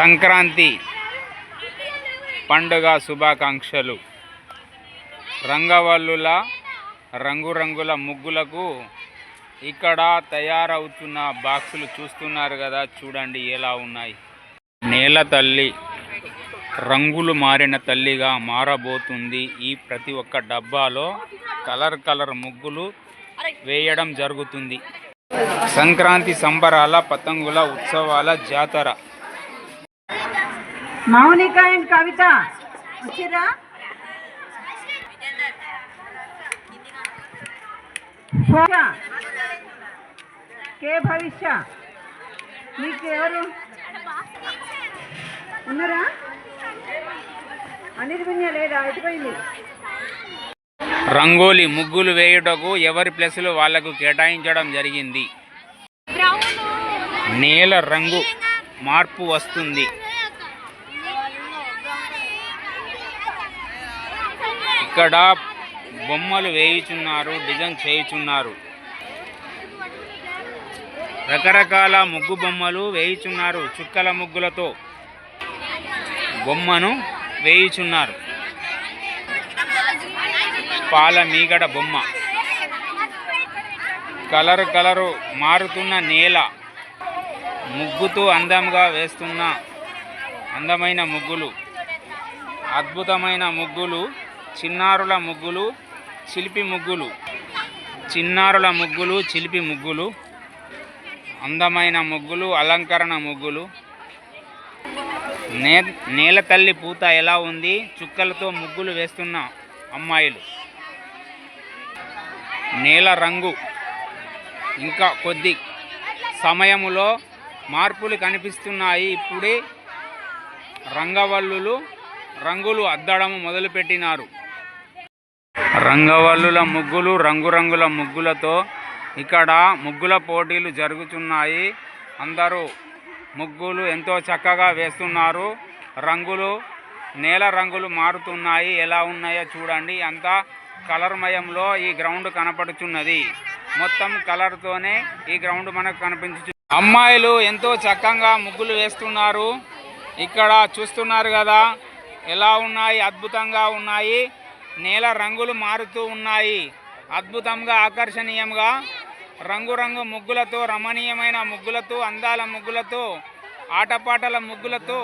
సంక్రాంతి పండుగ శుభాకాంక్షలు. రంగవల్లుల రంగురంగుల ముగ్గులకు ఇక్కడ తయారవుతున్న బాక్సులు చూస్తున్నారు కదా చూడండి ఎలా ఉన్నాయి. నేల తల్లి రంగులు మారిన తల్లిగా మారబోతుంది. ఈ ప్రతి ఒక్క డబ్బాలో కలర్ కలర్ ముగ్గులు వేయడం జరుగుతుంది. సంక్రాంతి సంబరాల పతంగుల ఉత్సవాల జాతర. మౌనిక అండ్ కవిత. వచ్చిరా శోభ. కే భవిష్య. మీకు ఎవరు? ఉన్నారా? అనిర్విన్య లేదా? ఎటుపోయింది? రంగోలి ముగ్గులు వేయుటకు ఎవరి ప్లేసులు వాళ్ళకు కేటాయించడం జరిగింది? నేల రంగు మార్పు వస్తుంది. ఇక్కడ బొమ్మలు వేయుచున్నారు డిజైన్ చేయుచున్నారు. రకరకాల ముగ్గు బొమ్మలు వేయుచున్నారు చుక్కల ముగ్గులతో బొమ్మను వేయుచున్నారు. పాల మీగడ బొమ్మ. కలరు కలరు మారుతున్న నేల. ముగ్గుతో అందంగా వేస్తున్న అందమైన ముగ్గులు. అద్భుతమైన ముగ్గులు చిన్నారుల ముగ్గులు చిలిపి ముగ్గులు. చిన్నారుల ముగ్గులు చిలిపి ముగ్గులు. అందమైన ముగ్గులు అలంకరణ ముగ్గులు. నే నేల తల్లి పూత ఎలా ఉంది? చుక్కలతో ముగ్గులు వేస్తున్న అమ్మాయిలు. నేల రంగు. ఇంకా కొద్ది సమయములో మార్పులు కనిపిస్తున్నాయి. ఇప్పుడే రంగవల్లులు రంగులు అద్దడం మొదలుపెట్టినారు. రంగవల్లుల ముగ్గులు రంగురంగుల ముగ్గులతో ఇక్కడ ముగ్గుల పోటీలు జరుగుతున్నాయి అందరూ ముగ్గులు ఎంతో చక్కగా వేస్తున్నారు. రంగులు నేల రంగులు మారుతున్నాయి. ఎలా ఉన్నాయో చూడండి. అంతా కలర్మయంలో ఈ గ్రౌండ్ కనపడుచున్నది. మొత్తం కలర్తోనే ఈ గ్రౌండ్ మనకు కనిపించు అమ్మాయిలు ఎంతో చక్కగా ముగ్గులు వేస్తున్నారు. ఇక్కడ చూస్తున్నారు కదా ఎలా ఉన్నాయి? అద్భుతంగా ఉన్నాయి. నేల రంగులు మారుతూ ఉన్నాయి. అద్భుతంగా ఆకర్షణీయంగా రంగురంగు ముగ్గులతో రమణీయమైన ముగ్గులతో అందాల ముగ్గులతో ఆటపాటల ముగ్గులతో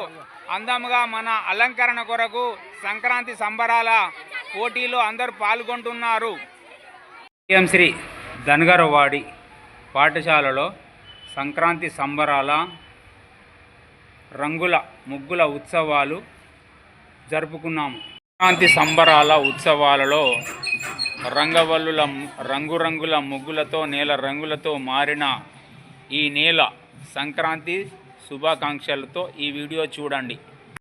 అందంగా మన అలంకరణ కొరకు సంక్రాంతి సంబరాల పోటీలో అందరూ పాల్గొంటున్నారు. శ్రీ ధనగరవాడి పాఠశాలలో సంక్రాంతి సంబరాల రంగుల ముగ్గుల ఉత్సవాలు జరుపుకున్నాము. సంక్రాంతి సంబరాల ఉత్సవాలలో రంగవల్లుల రంగురంగుల ముగ్గులతో నేల రంగులతో మారిన ఈ నేల సంక్రాంతి శుభాకాంక్షలతో ఈ వీడియో చూడండి.